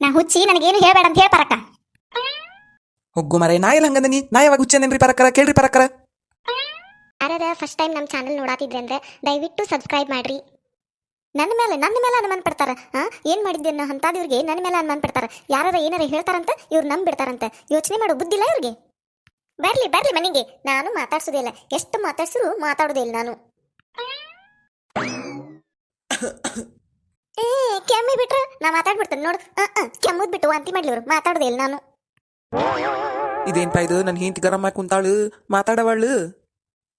ನಾ ಹುಚ್ಚಿ ನನಗೇನು ಹೇಳಬೇಡ ಅಂತ ಹೇಳಿ ಪರಕ್ಕ. ಹೊಗ್ಗು ಮರೆ ನಾ ಇಲ್ಲ ಹಂಗಂದ ನೀ? ನಾ ಯಾವಾಗ ಹುಚ್ಚೇನೇನ್ರಿ ಪರಕ್ಕರ? ಕೇಳ್ರಿ ಪರಕರ ಯಾರ ಫಸ್ಟ್ ಟೈಮ್ ನಮ್ಮ ಚಾನಲ್ ನೋಡಾತಿದ್ರೆ ಅಂದ್ರೆ ದಯವಿಟ್ಟು ಸಬ್ಸ್ಕ್ರೈಬ್ ಮಾಡ್ರಿ. ನನ್ನ ಮೇಲೆ ನನ್ನ ಮೇಲೆ ಅನುಮಾನ ಪಡ್ತಾರ? ಹಾ? ಏನ್ ಮಾಡಿದ್ದೆ ಅನ್ನೋ ಅಂತಾದಿವ್ರಿಗೆ ನನ್ನ ಮೇಲೆ ಅನುಮಾನ ಪಡ್ತಾರ? ಯಾರ ಏನಾರ ಹೇಳ್ತಾರಂತ ಇವ್ರು ನಮ್ ಬಿಡ್ತಾರಂತ. ಯೋಚನೆ ಮಾಡೋ ಬುದ್ಧಿಲ್ಲ ಇವ್ರಿಗೆ. ಬರ್ಲಿ ಬರ್ಲಿ ಮನೆಗೆ. ನಾನು ಮಾತಾಡ್ಸೋದಿಲ್ಲ ಎಷ್ಟು ಮಾತಾಡ್ಸಿದ್ರು ಮಾತಾಡೋದೇ ಇಲ್ಲ ನಾನು. ಏ ಕೆಮ್ಮಿ ಬಿಟ್ರೆ ನಾ ಮಾತಾಡ್ಬಿಡ್ತೇನೆ ನೋಡು. ಕೆಮ್ಮದ್ ಬಿಟ್ಟು ವಾಂತಿ ಮಾಡ್ಲಿ ಮಾತಾಡದೆ ಮಾತಾಡೋದೇ ಇಲ್ಲ ನಾನು. ಇದೇನ್ ಇದು? ನನ್ನ ಹೆಂಡತಿ ಗರಂ ಮಾಡಿ ಕುಂತಾಳು. ಮಾತಾಡವಾಳು.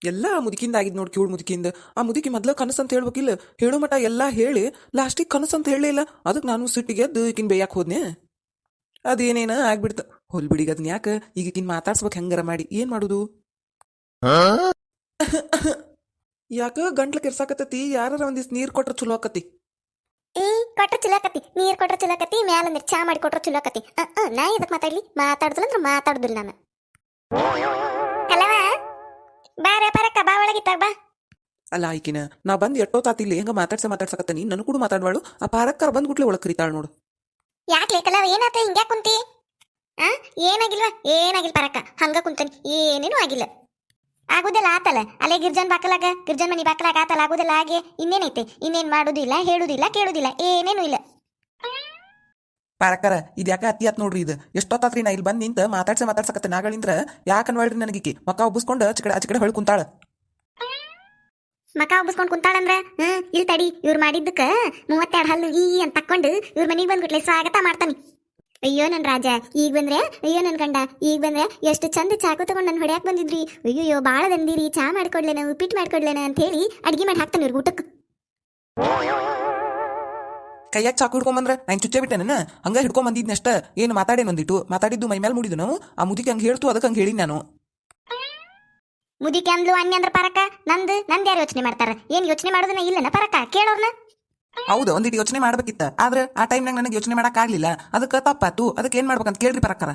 ಎಲ್ಲ ಮುದುಕಿಂದ ಆಗಿದ್ ನೋಡಿ ಕಿವಳು ಮುದುಕಿಂದ. ಆ ಮುದುಕಿ ಮೊದ್ಲ ಕನಸು ಅಂತ ಹೇಳ್ಬೇಕಿಲ್ಲ. ಹೇಳೋ ಮಟ ಎಲ್ಲ ಹೇಳಿ ಲಾಸ್ಟಿಗೆ ಕನಸು ಅಂತ ಹೇಳಲಿಲ್ಲ ಅದಕ್ಕೆ ನಾನು ಸಿಟ್ಟಿಗೆ ಎದ್ದು ಈಕಿನ ಬೇಯಕ್ಕೆ ಹೋದ್ನೆ. ಅದೇನೇನ ಆಗ್ಬಿಡ್ತು. ಹೊಲ್ ಬಿಡಿಗ ಅದನ್ನ ಯಾಕೆ? ಈಗ ಈಕಿನ ಮಾತಾಡ್ಸ್ಬೇಕು ಹೆಂಗಾರ ಮಾಡಿ? ಏನು ಮಾಡುದು? ಯಾಕ ಗಂಟ್ಲು ಕೆರ್ಸಾಕತ್ತತಿ? ಯಾರ ಒಂದಿಸ್ ನೀರು ಕೊಟ್ರ ಚಲೋ ಆಕತಿ ಈ ಕೊಟ್ರ ಚುಲಾಕತಿ ನೀರ್ ಕೊಟ್ರ ಚುಲಾಕತಿ ಮ್ಯಾಲ ನೀರ್ ಚಾ ಮಾಡಿ ಕೊಟ್ರ ಚುಲಾಕತಿ ನಾ ಇದಕ್ ಮಾತಾಡ್ಲಿ? ಮಾತಾಡುದಿಲ್ಲ ಅಂದ್ರೆ ಮಾತಾಡ್ದಿಲ್ಲ ನಾನು. ಕಲವ ಬಾರ ಪರಕ್ಕ ಬಾ ಒಳಗಿತ್ತ ಬಾ. ಅಲ್ಲ ಆಯ್ಕಿನ ನಾ ಬಂದ್ ಎಷ್ಟೋ ತಾತಿಲ್ಲಿ ಹೆಂಗ ಮಾತಾಡ್ಸ ಮಾತಾಡ್ಸಕತ್ತೀನಿ. ನನ್ ಕೂಡ ಮಾತಾಡ್ವಾಳು. ಆ ಪಾರಕ್ಕರ್ ಬಂದ್ ಗುಟ್ಲೆ ಒಳಗ್ ಕರಿತಾಳ ನೋಡು. ಯಾಕೆ ಕಲವ ಏನಾತ ಹಿಂಗ್ಯಾಕ್ ಕುಂತಿ? ಆ ಏನಾಗಿಲ್ವಾ? ಏನಾಗಿಲ್ಲ ಪರಕ್ಕ ಹಂಗ ಕುಂತನಿ. ಏನೇನು ಆಗಿಲ್ಲ. ಆಗುದಿಲ್ಲ ಆತಲ್ಲ ಅಲ್ಲೇ ಗಿರ್ಜನ್ ಬಾಕಲಾಗ ಗಿರ್ಜನ್ ಮನಿ ಬಾಕಲಾಗ ಆತಲ್ಲ ಆಗುದಿಲ್ಲ. ಹಾಗೆ ಇನ್ನೇನೈತೆ? ಇನ್ನೇನ್ ಮಾಡುದಿಲ್ಲ ಹೇಳುದಿಲ್ಲ ಕೇಳುದಿಲ್ಲ ಏನೇನು ಇಲ್ಲ. ಪಾರಕ್ಕರ ಇದು ಯಾಕೆ ಅತಿ ಆತ್ ನೋಡ್ರಿ ಇದು? ಎಷ್ಟೊತ್ತಾತ್ರಿ ನಾ ಇಲ್ಲಿ ಬಂದ್ ನಿಂತ ಮಾತಾಡ್ಸ ಮಾತಾಡ್ಸಕತ್ತೆ ನಾಗಳಿಂದ್ರ ಯಾಕೆ ನೋಡ್ರಿ ನನಗಿಕ್ಕಿ ಮಕ್ಕ ಉಬ್ಬಸ್ಕೊಂಡು ಆಚಕಡೆ ಆಚಿಕಡೆ ಹೊಳ್ ಕುಂತಾಳ. ಮಕ ಉಬ್ಬಿಸ್ಕೊಂಡ್ ಕುಂತಾಳಂದ್ರ? ಹ್ಮ್ ಇಲ್ಲಿ ತಡಿ ಇವ್ರು ಮಾಡಿದ್ದಕ್ಕ ಮೂವತ್ತೆರಡು ಹಲ್ಲು ಈ ಅಂತ ತಕ್ಕೊಂಡು ಇವ್ರ ಮನೆಗೆ ಬಂದ್ಬಿಟ್ಲೆ ಸ್ವಾಗತ ಮಾಡ್ತಾನಿ. ಅಯ್ಯೋ ನನ್ ರಾಜ ಈಗ ಬಂದ್ರೆ? ಅಯ್ಯೋ ನನ್ ಗಂಡ ಈಗ ಬಂದ್ರೆ ಎಷ್ಟು ಚಂದ ಚಾಕು ತಗೊಂಡು ನನ್ ಹೊಡ್ಯಾಕ್ ಬಂದಿದ್ರಿ? ಅಯ್ಯೋ ಬಾಳ ದಂದಿರಿ ಚಾ ಮಾಡ್ಕೊಡ್ಲೇನ ಉಪ್ಪಿಟ್ಟು ಮಾಡ್ಕೊಡ್ಲೇನ ಅಂತ ಹೇಳಿ ಅಡ್ಗೆ ಮಾಡಿ ಹಾಕ್ತಾನೆ ಇವ್ರಿಗೆ ಊಟಕ್ಕೆ ಕೈಯಾಗ ಚಾಕು ಹಿಡ್ಕೊಂಬಂದ್ರೆ ನಾನು ಚುಚ್ಚೆ ಬಿಟ್ಟೆನ ನನ್ನ ಹಂಗ ಹಿಡ್ಕೊಂಬಂದಿದ್ನಷ್ಟ ಏನು ಮಾತಾಡೇನ್ ಒಂದಿಟ್ಟು? ಮಾತಾಡಿದ್ದು ಮೈ ಮೇಲೆ ಮುಡಿದು ನಾವು ಆ ಮುದಿಕೆ ಹಂಗೆ ಹೇಳ್ತು ಅದಕ್ಕೆ ಹಂಗೆ ಹೇಳಿ ನಾನು. ಮುದಿಕೆ ಅಂದ್ಲು ಅನ್ಯ ಅಂದ್ರ ಪರಕ? ನಂದು ನಂದು ಯಾರು ಯೋಚನೆ ಮಾಡ್ತಾರ? ಏನು ಯೋಚನೆ ಮಾಡೋದನ್ನ ಇಲ್ಲನ ಪರಕ? ಕೇಳೋರ್ನ? ಹೌದು ಒಂದಿಟ್ಟು ಯೋಚನೆ ಮಾಡ್ಬೇಕಿತ್ತ. ಆದ್ರೆ ಆ ಟೈಮ್ನಾಗ ನನಗೆ ಯೋಚನೆ ಮಾಡಕ್ ಆಗ್ಲಿಲ್ಲ ಅದಕ್ಕೆ ತಪ್ಪಾತು ಅದಕ್ಕೆ ಏನ್ ಮಾಡ್ಬೇಕಂತ ಕೇಳ್ರಿ ಪರಕ್ಕರ.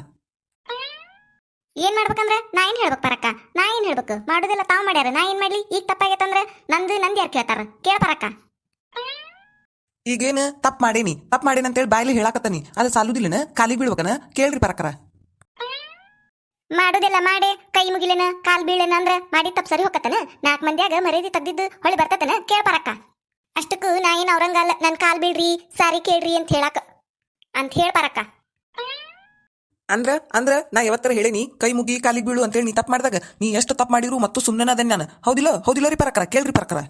ಏನ್ ಮಾಡ್ಬೇಕಂದ್ರೆ? ನಾ ಏನ್ ಹೇಳ್ಬೇಕು ಪರಕ್ಕ ನಾ ಏನ್ ಹೇಳ್ಬೇಕು? ಮಾಡೋದೆಲ್ಲ ತಾವ್ ಮಾಡ್ಯಾರ. ನಾ ಏನ್ ಮಾಡ್ಲಿ? ಈಗ ತಪ್ಪಾಗೈತಂದ್ರೆ ನಂದು ನಂದ್ ಯಾರು ಕೇಳ್ತಾರ? ಕೇಳ ಪರಕ್ಕ ಈಗೇನು ತಪ್ಪು ಮಾಡೇನಿ. ತಪ್ಪು ಮಾಡೇನಿ ಅಂತೇಳಿ ಬಾಯ್ಲಿ ಹೇಳಾಕತ್ತಾನಿ. ಅದು ಸಾಲುದಿಲ್ಲನ? ಕಾಲಿ ಬೀಳ್ಬೇಕನ? ಕೇಳ್ರಿ ಪರಕ್ಕರ. ಮಾಡೋದಿಲ್ಲ ಮಾಡಿ ಕೈ ಮುಗಿಲೇನ ಕಾಲ್ ಬೀಳೇನ ಅಂದ್ರ ಮಾಡಿ ತಪ್ಪ ಸರಿ ಹೋಗತ್ತನ ನಾಲ್ಕು ಮಂದಿಯಾಗ ಮರ್ಯಾದಿ ತೆಗ್ದಿದ್ದು ಹೊಳಿ ಬರ್ತತನ? ಕೇಳ ಪರಕ್ಕ ಅಷ್ಟಕ್ಕೂ ನಾ ಏನ್ ಅವ್ರಂಗಲ್ಲ ನನ್ ಕಾಲ್ ಬಿಡ್ರಿ ಸಾರಿ ಕೇಳ್ರಿ ಅಂತ ಹೇಳಾಕ. ಅಂತ ಹೇಳ ಪರಕ್ಕ. ಅಂದ್ರ ಅಂದ್ರ ನಾ ಯಾವತ್ತರ ಹೇಳೇನಿ ಕೈ ಮುಗಿ ಕಾಲಿಗೆ ಬೀಳು ಅಂತೇಳಿ ನೀ ತಪ್ಪು ಮಾಡಿದಾಗ ನೀ ಎಷ್ಟು ತಪ್ಪು ಮಾಡಿರು ಮತ್ತು ಸುಮ್ಮನೆ ಅದನ್ನ ನಾನು. ಹೌದಿಲ್ಲ ಹೌದಿಲ್ಲ ರೀ ಪರಕರ ಕೇಳ್ರಿ ಪರಕರ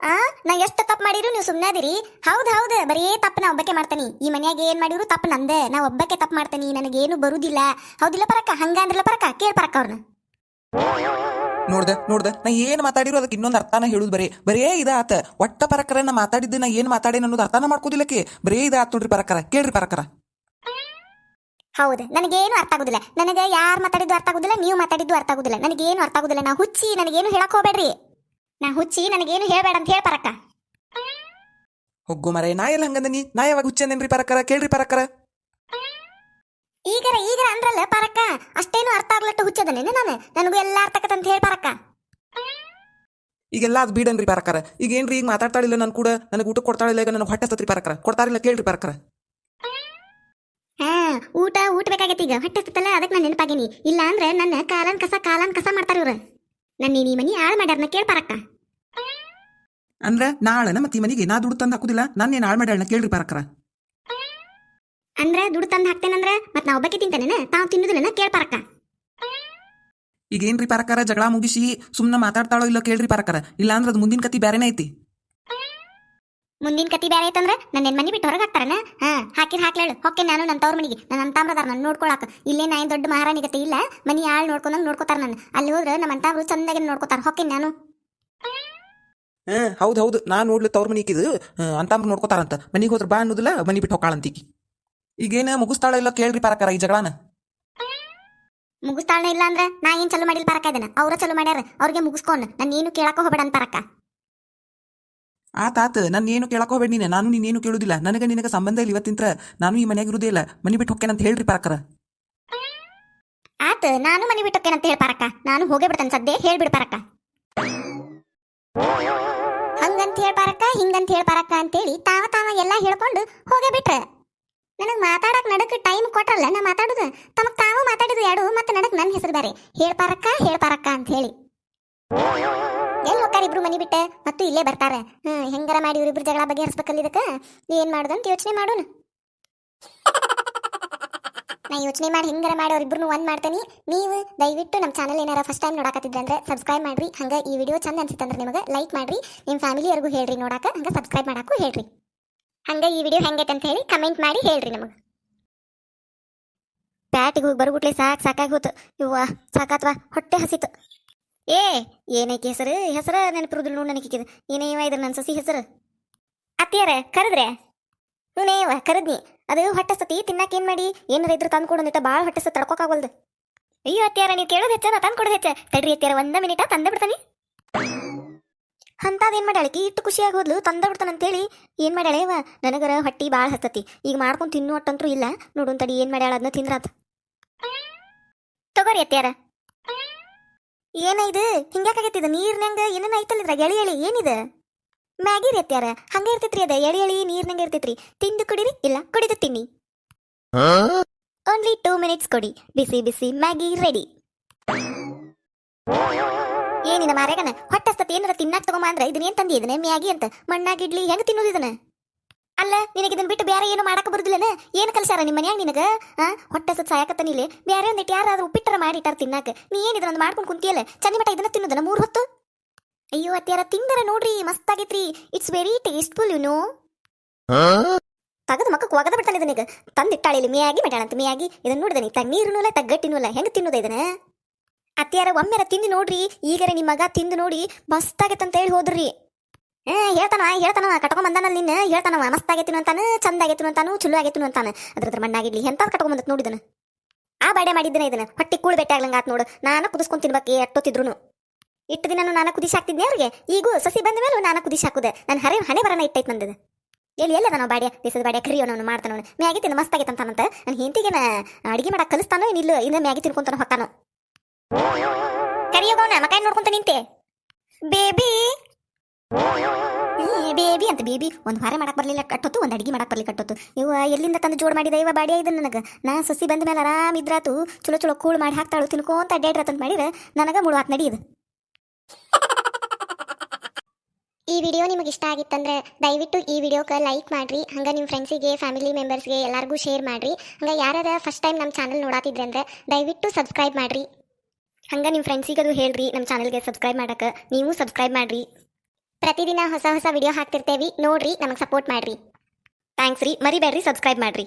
ಆ ನಾ ಎಷ್ಟು ತಪ್ಪು ಮಾಡಿರು ನೀವು ಸುಮ್ಮನೆ ಅದಿರಿ. ಹೌದ್ ಹೌದ್ ಬರೀ ತಪ್ಪು ನಾ ಒಬ್ಬಕ್ಕೆ ಮಾಡ್ತಾನಿ. ಈ ಮನ್ಯಾಗ ಏನ್ ಮಾಡಿರು ತಪ್ಪು ನಂದೆ. ನಾ ಒಬ್ಬಕ್ಕೆ ತಪ್ಪು ಮಾಡ್ತಾನಿ ನನಗೇನು ಬರುದಿಲ್ಲ. ಹೌದಿಲ್ಲ ಪರಕ್ಕ ಹಂಗ ಅಂದ್ರಲ್ಲ ಪರಕ್ಕ ಕೇಳ ಪರಕ್ಕ ಅವ್ರನ್ನ ನೋಡ್ದ ನೋಡ್ದ. ನಾ ಏನ್ ಮಾತಾಡಿರೋ ಅದಕ್ಕೆ ಇನ್ನೊಂದು ಅರ್ಥನ ಹೇಳುದು ಬರೀ. ಬರೇ ಇದ ಆತ ಒಟ್ಟ ಪರಕರ ನಾ ಮಾತಾಡಿದ್ದು ನಾ ಏನ್ ಮಾತಾಡೇನ ಅನ್ನೋದು ಅರ್ಥನ ಮಾಡ್ಕೋದಿಲ್ಲಕ್ಕೆ. ಬರೇ ಇದಾತ್ ನೋಡ್ರಿ ಪರಕರ. ಕೇಳ್ರಿ ಪರಕರ. ಹೌದು. ನನಗೇನು ಅರ್ಥ ಆಗುದಿಲ್ಲ. ನನಗೆ ಯಾರು ಮಾತಾಡಿದ್ದು ಅರ್ಥ ಆಗುದಿಲ್ಲ ನೀವು ಮಾತಾಡಿದ್ದು ಅರ್ಥ ಆಗುದಿಲ್ಲ. ನನಗೇನು ಅರ್ಥ ಆಗುದಿಲ್ಲ. ನಾ ಹುಚ್ಚಿ ನನಗೇನು ಹೇಳಕ್ ಹೋಗ್ಬೇಡ್ರಿ. ನಾ ಹುಚ್ಚಿ ನನಗೇನು ಹೇಳ್ಬೇಡ ಅಂತ ಹೇಳಿ ಪರಕ್ಕ ಹೊಗ್ಗು ಮರೆ. ನಾ ಎಲ್ಲ ಹಂಗಂದನಿ ನಾ? ಯಾವಾಗ ಹುಚ್ಚಂದೇನ್ರಿ ಪರಕರ? ಕೇಳ್ರಿ ಪರಕರ. ಈಗರ ಈಗರ ಅಂದ್ರಲ್ಲ ಪರಕ್ಕ ಅಷ್ಟೇನು ಅರ್ಥ ಆಗ್ಲಟ್ಟು ಹುಚ್ಚದನೇನೆ ನಾನು ನನಗೂ ಎಲ್ಲ ಅರ್ಥ ಅಂತ ಹೇಳಿ ಪರಕ್ಕ. ಈಗೆಲ್ಲ ಅದು ಬೀಡನ್ರಿ ಪರಕಾರ ಈಗ ಏನ್ರಿ ಈಗ ಮಾತಾಡ್ತಾಳಿಲ್ಲ ನನ್ ಕೂಡ ನನಗೆ ಊಟ ಕೊಡ್ತಾಳಿಲ್ಲ ಈಗ ನನಗೆ ಹೊಟ್ಟೆ ಸತ್ರಿ ಪರಕಾರ ಕೊಡ್ತಾರಿಲ್ಲ ಕೇಳ್ರಿ ಪರಕಾರ ಹಾ ಊಟ ಊಟ ಬೇಕಾಗೈತಿ ಈಗ. ಹೊಟ್ಟೆ ಸತ್ತಲ್ಲ ಅದಕ್ಕೆ ನಾನು ನೆನಪಾಗೇನಿ. ಇಲ್ಲ ಅಂದ್ರೆ ನನ್ನ ಕಾಲನ್ ಕಸ ಕಾಲನ್ ಕಸ ಮಾಡ್ತಾರ ಇವ್ರು. ನನ್ನ ಈ ಮನಿ ಹಾಳು ಮಾಡ್ಯಾರನ್ನ ಕೇಳ ಪರಕ್ಕ. ಅಂದ್ರ ನಾಳನ ಮತ್ತೆ ಈ ಮನಿಗೆ ನಾ ದುಡ್ಡು ತಂದು ಹಾಕುದಿಲ್ಲ ನಾನು ಏನು ಹಾಳು ಮಾಡ್ಯಾಳನ್ನ ಕೇಳ್ರಿ ಪರಕರ ಅಂದ್ರೆ ದುಡ್ಡು ತಂದು ಹಾಕ್ತೇನಂದ್ರ ಮತ್ ನಾ ಒಬ್ಬಕ್ಕೆ ತಿಂತೇನೆ ತಾವು ತಿನ್ನುದಿಲ್ಲ ಕೇಳ ಪರಕ್ಕ. ಈಗ ಏನ್ರಿ ಪರಕರ ಜಗಳ ಮುಗಿಸಿ ಸುಮ್ಮನೆ ಮಾತಾಡ್ತಾಳೋ ಇಲ್ಲ ಕೇಳ್ರಿ ಪಾರಕಾರ ಇಲ್ಲ ಅಂದ್ರೆ ಅದು ಮುಂದಿನ ಕತಿ ಬೇರೆನೇ ಐತಿ. ಮುಂದಿನ ಕತಿ ಬೇರೆ ಐತಂದ್ರೆ ನನ್ನ ಮನಿ ಬಿಟ್ಟು ಹೊರಗೆ ಹಾಕ್ತಾರನ? ಹಾ ಹಾಕಿರ್ ಹಾಕ್ಲೇಳು ಹೊಕ್ಕೆ ನಾನು ನನ್ನ ತವ್ರ ಮನಿಗೆ. ನನ್ನ ಅಂತಾಮ್ರದಾರ ನನ್ನ ನೋಡ್ಕೊಳಕ. ಇಲ್ಲೇ ನಾ ದೊಡ್ಡ ಮಹಾರಾಣಿ ಗತಿ ಇಲ್ಲ. ಮನಿ ಆಳ್ ನೋಡ್ಕೊಂಡಂಗ್ ನೋಡ್ಕೋತಾರ ನನ್ನ ಅಲ್ಲಿ ಹೋದ್ರೆ ನಮ್ಮ ಅಂತಾಮ್ರು ಚಂದಾಗಿ ನೋಡ್ಕೋತಾರ? ಹೊಕ್ಕೆ ನಾನು. ಹೌದ್ ಹೌದು ಹೌದು. ನಾ ನೋಡ್ಲಿ ತವ್ರ ಅಂತ ಅಂತಂಬ್ರು ನೋಡ್ಕೋತಾರಂತ. ಮನಿಗೆ ಹೋದ್ರೆ ಬಾ ಅನ್ನೋದಿಲ್ಲ ಮನಿ ಬಿಟ್ಟು ಹೋಗಾಳಂತೀಕಿ ಈಗೇನ ಮುಗಿಸ್ತಾಳ ಇಲ್ಲ ಕೇಳ್ರಿ ಪರಕರ ಈ ಜಗಳನ. ಮುಗಿಸ್ತಾಳೆ ಇಲ್ಲ ಅಂದ್ರೆ ನಾ ಏನ್ ಚಲೋ ಮಾಡಿಲ್ಲ ಪರಕ ಇದನ್ನ? ಅವ್ರ ಚಲೋ ಮಾಡ್ಯಾರ ಅವ್ರಿಗೆ ಮುಗಿಸ್ಕೊಂಡ್ ನಾನು ಏನು ಕೇಳಕ ಹೋಗ್ಬೇಡ ಅಂತ ಪರಕ. ಆತಾತ ನಾನು ಏನು ಕೇಳಕ ಹೋಗ್ಬೇಡ ನೀನು ನಾನು ನೀನೇನು ಕೇಳುದಿಲ್ಲ. ನನಗೆ ನಿನಗೆ ಸಂಬಂಧ ಇಲ್ಲ ಇವತ್ತಿಂತ್ರ ನಾನು ಈ ಮನೆಯಾಗ ಇರುದೇ ಇಲ್ಲ. ಮನಿ ಬಿಟ್ಟು ಹೊಕ್ಕೇನಂತ ಹೇಳ್ರಿ ಪರಕರ. ಆತ ನಾನು ಮನಿ ಬಿಟ್ಟೋಕೇನಂತ ಹೇಳಿ ಪರಕ. ನಾನು ಹೋಗೇ ಬಿಡ್ತೇನೆ ಸದ್ಯ ಹೇಳ್ಬಿಡ್ ಪರಕ. ಹಂಗಂತ ಹೇಳ್ ಪರಕ ಹಿಂಗಂತ ಹೇಳ್ ಪರಕ ಅಂತೇಳಿ ತಾವ ತಾವ ಎಲ್ಲ ಹೇಳ್ಕೊಂಡು ಹೋಗೇ ಬಿಟ್ರೆ. ಟೈಮ್ ಕೊಟ್ರಲ್ಲ, ನಾ ಮಾತಾಡುದು? ತಮಗ್ ತಾವು ಮಾತಾಡಿದ್ರು ಎರಡು ಮತ್ತೆ ನಡಕ್ ನನ್ನ ಹೆಸರು ಬೇರೆ ಹೇಳ್ಪಾರಕ್ಕ ಹೇಳ್ಪಾರಕ್ಕ ಅಂತ ಹೇಳಿ ಎಲ್ಲಿ ಹೋಗ್ತಾರ ಇಬ್ರು ಮನಿ ಬಿಟ್ಟೆ? ಮತ್ತು ಇಲ್ಲೇ ಬರ್ತಾರೆ. ಹ್ಮ್ ಹೆಂಗಾರ ಮಾಡಿ ಇವ್ರಿಬ್ರು ಜಗಳ ಬಗೆಹರಿಸ್ಬೇಕಲ್ಲ ಇದಕ್ಕ? ಏನ್ ಮಾಡುದಂತ ಯೋಚನೆ ಮಾಡೋಣ. ನಾ ಯೋಚನೆ ಮಾಡಿ ಹೆಂಗಾರ ಮಾಡಿ ಅವ್ರಿಬ್ರು ಒಂದ್ ಮಾಡ್ತೇನೆ. ನೀವು ದಯವಿಟ್ಟು ನಮ್ಮ ಚಾನಲ್ ಏನಾರ ಫಸ್ಟ್ ಟೈಮ್ ನೋಡಕತ್ತಿದ್ರೆ ಅಂದ್ರೆ ಸಬ್ಸ್ಕ್ರೈಬ್ ಮಾಡ್ರಿ. ಹಂಗ ಈ ವಿಡಿಯೋ ಚಂದ ಅನ್ಸಿತ್ತಂದ್ರೆ ನಿಮಗೆ ಲೈಕ್ ಮಾಡ್ರಿ. ನಿಮ್ಮ ಫ್ಯಾಮಿಲಿ ಫ್ಯಾಮಿಲಿಯವ್ರಿಗೂ ಹೇಳ್ರಿ ನೋಡಾಕ. ಹಂಗ ಸಬ್ಸ್ಕ್ರೈಬ್ ಮಾಡಕ್ಕೂ ಹೇಳ್ರಿ. ಹಂಗ ಈ ವಿಡಿಯೋ ಹೆಂಗೈತೆ ಅಂತ ಹೇಳಿ ಕಮೆಂಟ್ ಮಾಡಿ ಹೇಳ್ರಿ ನಮಗೆ. ಪ್ಯಾಟಿಗೆ ಹೋಗಿ ಬರ್ಬಿಟ್ಲೆ ಸಾಕು ಸಾಕಾಗಿ ಹೋತು. ಇವ್ವ ಸಾಕಾತ್ವಾ, ಹೊಟ್ಟೆ ಹಸಿತು. ಏ, ಏನೈತಿ ಹೆಸರು? ಹೆಸರ ನೆನಪಿರುದಿಲ್ಲ ನೋಡಿ ನನಗೆ ಏನೇವ ಇದ್ರ ನನ್ನ ಸಸಿ ಹೆಸರು? ಅತ್ತಿಯರ, ಕರೆದ್ರೆ? ಹ್ಞೂನೇವ ಕರದ್ನಿ. ಅದು ಹೊಟ್ಟೆ ಸತಿ ತಿನ್ನಕ್ಕೆ ಏನು ಮಾಡಿ? ಏನಾರ ಇದ್ರು ತಂದು ಕೊಡೋದಿಟ್ಟ ಭಾಳ ಹೊಟ್ಟೆ ಸತ್ತು ತಡ್ಕೋಕಾಗಲ್ದು ಅಯ್ಯೋ ಅತ್ತಿಯಾರ, ನೀವು ಕೇಳೋದು ಹೆಚ್ಚ ನಾ ತಂದು ಕೊಡೋದು ಹೆಚ್ಚ. ತಡ್ರಿ ಅತ್ತಿಯಾರ, ಒಂದ ಮಿನಿಟ ತಂದೆ ಬಿಡ್ತಾನೆ. ಅಂತದೇನ್ ಮಾಡ್ಯಾಳಕಿ ಇಟ್ಟು ಖುಷಿಯಾಗಿ ಹೋದ್ಲು ತಂದ ಬಿಡ್ತಾನಂತೇಳಿ ಏನ್ ಮಾಡ್ಯಾಳೆ ಇವ ನನಗರ ಹೊಟ್ಟಿ ಭಾಳ ಹತ್ತತಿ ಈಗ ಮಾಡ್ಕೊಂಡು ತಿನ್ನು ಒಟ್ಟಂತ್ರು ಇಲ್ಲ. ನೋಡು ತಡಿ ಏನು ಮಾಡ್ಯಾಳ ಅದನ್ನ ತಿಂದ್ರಾತ. ತಗೋರಿ ಅತ್ಯಾರ ಏನೈದು ಇದು? ನೀರ್ನಂಗ ಏನೇನ ಐತಲ್ಲ ಇದ್ರಾಗ? ಎಳಿ ಎಳಿ ಏನಿದೆ? ಮ್ಯಾಗಿ ರೀ ಅತ್ಯಾರ ಹಂಗ ಇರ್ತೈತ್ರಿ ಅದ. ಎಳಿ ಎಳಿ ನೀರ್ನಂಗ ಇರ್ತೈತ್ರಿ. ತಿಂದು ಕುಡಿರಿ ಇಲ್ಲ ಕುಡಿದು ತಿನ್ನಿ. ಓನ್ಲಿ ಟೂ ಮಿನಿಟ್ಸ್ ಕೊಡಿ. ಬಿಸಿ ಬಿಸಿ ಮ್ಯಾಗಿ ರೆಡಿ ಏನಿನ ಮಾರ್ಯಾಗನ? ಹೊಟ್ಟಸ್ತತಿ ಏನಾರ ತಿನ್ನಾಕ್ ತಗೊಂಬ ಅಂದ್ರೆ ಇದನ್ನ ಏನ್ ತಂದಿ? ಇದನ್ನ ಮ್ಯಾಗಿ ಅಂತ. ಮಣ್ಣಾಗಿ ಇಡ್ಲಿ ಹೆಂಗ್ ತಿನ್ನೋದು ಇದನ್ನ? ಅಲ್ಲ ನಿನಗೆ ಇದನ್ನ ಬಿಟ್ಟು ಬೇರೆ ಏನು ಮಾಡಕ ಬರುದಿಲ್ಲನ? ಏನು ಕಲ್ಸಾರ ನಿಮ್ಮ ಮನ್ಯಾಗ ನಿನಗ? ಆ? ಹೊಟ್ಟೆ ಸತ್ ಬೇರೆ ಒಂದಿಟ್ಟು ಯಾರಾದ್ರೂ ಉಪ್ಪಿಟ್ಟರ ಮಾಡಿಟ್ಟಾರ ತಿನ್ನಾಕ. ನೀ ಏನ್ ಇದನ್ನ ಮಾಡ್ಕೊಂಡು ಕುಂತಿಯಲ್ಲ? ಚಂದ ಮಟ ಇದನ್ನ ತಿನ್ನೋದನ ಮೂರು ಹೊತ್ತು? ಅಯ್ಯೋ ಅತ್ಯಾರ ತಿಂದರ ನೋಡ್ರಿ ಮಸ್ತ್ ಆಗೈತ್ರಿ. It's very tasteful you know ತಗದ ಮಕ್ಕಕ್ಕೆ ಒಗದ ಬಿಡ್ತಾನೆ ಇದನ್ನೀಗ ತಂದಿಟ್ಟಾಳೆ ಇಲ್ಲಿ ಮ್ಯಾಗಿ ಮಾಡ್ಯಾಳಂತ ಮ್ಯಾಗಿ. ಇದನ್ನ ನೋಡಿದನಿ ತಣ್ಣೀರ್ನೂ ಇಲ್ಲ ತಗ್ಗಟ್ಟಿನೂ ಇಲ್ಲ. ಹೆಂಗ್ ತಿನ್ನೋದ ಇದನ್ನ? ಅತ್ಯಾರ ಒಮ್ಮೆರ ತಿಂದು ನೋಡ್ರಿ, ಈಗರೆ ನಿಮ್ಮ ಮಗ ತಿಂದು ನೋಡಿ ಮಸ್ತ್ ಅಂತ ಹೇಳಿ ಹೋದ್ರಿ. ಏ ಹೇಳ್ತಾನ ಹೇಳ್ತಾನ, ಕಟ್ಕೊಂಡ್ ಬಂದಾನಲ್ಲಿ ನಿನ್ನ, ಹೇಳ್ತಾನ ಮಸ್ತ್ ಆಗೈತಿನು ಅಂತಾನ ಚಂದ ಆಗೈತಿನು ಅಂತಾನು ಚಲೋ ಆಗೈತಿನ ಅಂತಾನ. ಅದ್ರದ್ರ ಮಣ್ಣಾಗಿರ್ಲಿ ಎಂತ ಕಟ್ಕೊಂಡ್ ಬಂದತ್ ನೋಡಿದನ ಆ ಬಾಡೆ ಮಾಡಿದ್ದನ ಇದನ್ನ, ಹೊಟ್ಟಿ ಕೂಳ್ ಬೆಟ್ಟ ಆಗ್ಲಂಗ ಆತ್ ನೋಡು, ನಾನು ಕುದಿಸ್ಕೊಂಡ್ ತಿನ್ಬೇಕು ಎಟ್ಟೋತಿದ್ರು ಇಟ್ಟು ದಿನ ನಾನು ಕುದಿಸಿ ಹಾಕ್ತಿದ್ದೆ ಅವ್ರಿಗೆ, ಈಗೂ ಸಸಿ ಬಂದ ಮೇಲೆ ನಾನು ಕುದಿಸಿ ಹಾಕುದೆ, ನಾನು ಹರೆ, ಹಣೆ ಬರನ ಇಟ್ಟೈತ್ ನಂದದ ಎಲ್ಲಿ ಎಲ್ಲ ನಾವು ಬಾಡ್ಯ ದೇಶದ ಬಾಡ್ಯ ಕರಿಯೋ ನಾನು ಮಾಡ್ತಾನ ಮ್ಯಾಗಿ ತಿನ್ನ ಮಸ್ತ್ ಆಗೈತೆ ಅಂತಾನಂತ ನನ್ನ ಹೆಂಡತಿಗೆ ಅಡಿಗೆ ಮಾಡಕ್ ಕಲಿಸ್ತಾನೋ ಏನಿಲ್ಲ ಇನ್ನ ಮ್ಯಾಗಿ ತಿನ್ಕೊಂತಾನ ಹೊಕ್ಕಾನೋ ಕರಿಯೋಗವನ ಮಕಾಯಿ ನೋಡ್ಕೊಂತ ನಿಂತೆ. ಬೇಬಿ. ಬೇಬಿ ಅಂತ ಬೇಬಿ, ಒಂದು ವಾರ ಮಾಡಕ್ ಬರ್ಲಿಲ್ಲ ಕಟ್ಟೋತು ಒಂದು ಅಡಿಗೆ ಮಾಡಕ್ ಬರ್ಲಿ ಕಟ್ಟೋತು ಇವ ಎಲ್ಲಿಂದ ತಂದು ಜೋಡ್ ಮಾಡಿದ ಇವ ಬಾಡಿ ಇದನ್ನ ನನಗೆ? ನಾ ಸಸಿ ಬಂದ ಮೇಲೆ ಆರಾಮ್ ಇದ್ರಾತು, ಚಲೋ ಚಲೋ ಕೂಳ್ ಮಾಡಿ ಹಾಕ್ತಾಳು, ತಿನ್ಕೊಂತ ಅಡ್ಡಾಡ್ರತಂತ ಮಾಡಿದ್ರೆ ನನಗೆ ಮುಳುವಾತ್ ನಡೀದು. ಈ ವಿಡಿಯೋ ನಿಮಗೆ ಇಷ್ಟ ಆಗಿತ್ತಂದ್ರೆ ದಯವಿಟ್ಟು ಈ ವಿಡಿಯೋಕ್ಕೆ ಲೈಕ್ ಮಾಡ್ರಿ, ಹಂಗೆ ನಿಮ್ಮ ಫ್ರೆಂಡ್ಸಿಗೆ, ಫ್ಯಾಮಿಲಿ ಮೆಂಬರ್ಸ್ಗೆ ಎಲ್ಲರಿಗೂ ಶೇರ್ ಮಾಡ್ರಿ. ಹಂಗೆ ಯಾರು ಫಸ್ಟ್ ಟೈಮ್ ನಮ್ಮ ಚಾನಲ್ ನೋಡಾತಿದ್ರೆ ಅಂದ್ರೆ ದಯವಿಟ್ಟು ಸಬ್ಸ್ಕ್ರೈಬ್ ಮಾಡ್ರಿ. ಹಂಗೆ ನಿಮ್ಮ ಫ್ರೆಂಡ್ಸಿಗದು ಹೇಳ್ರಿ ನಮ್ಮ ಚಾನಲ್ಗೆ ಸಬ್ಸ್ಕ್ರೈಬ್ ಮಾಡಕ್ಕೆ ನೀವು ಸಬ್ಸ್ಕ್ರೈಬ್ ಮಾಡ್ರಿ. ಪ್ರತಿದಿನ ಹೊಸ ಹೊಸ ವಿಡಿಯೋ ಹಾಕ್ತಿರ್ತೇವಿ. ನೋಡ್ರಿ, ನಮಗೆ ಸಪೋರ್ಟ್ ಮಾಡ್ರಿ. ಥ್ಯಾಂಕ್ಸ್ ರೀ. ಮರಿಬೇಡ್ರಿ ಸಬ್ಸ್ಕ್ರೈಬ್ ಮಾಡ್ರಿ.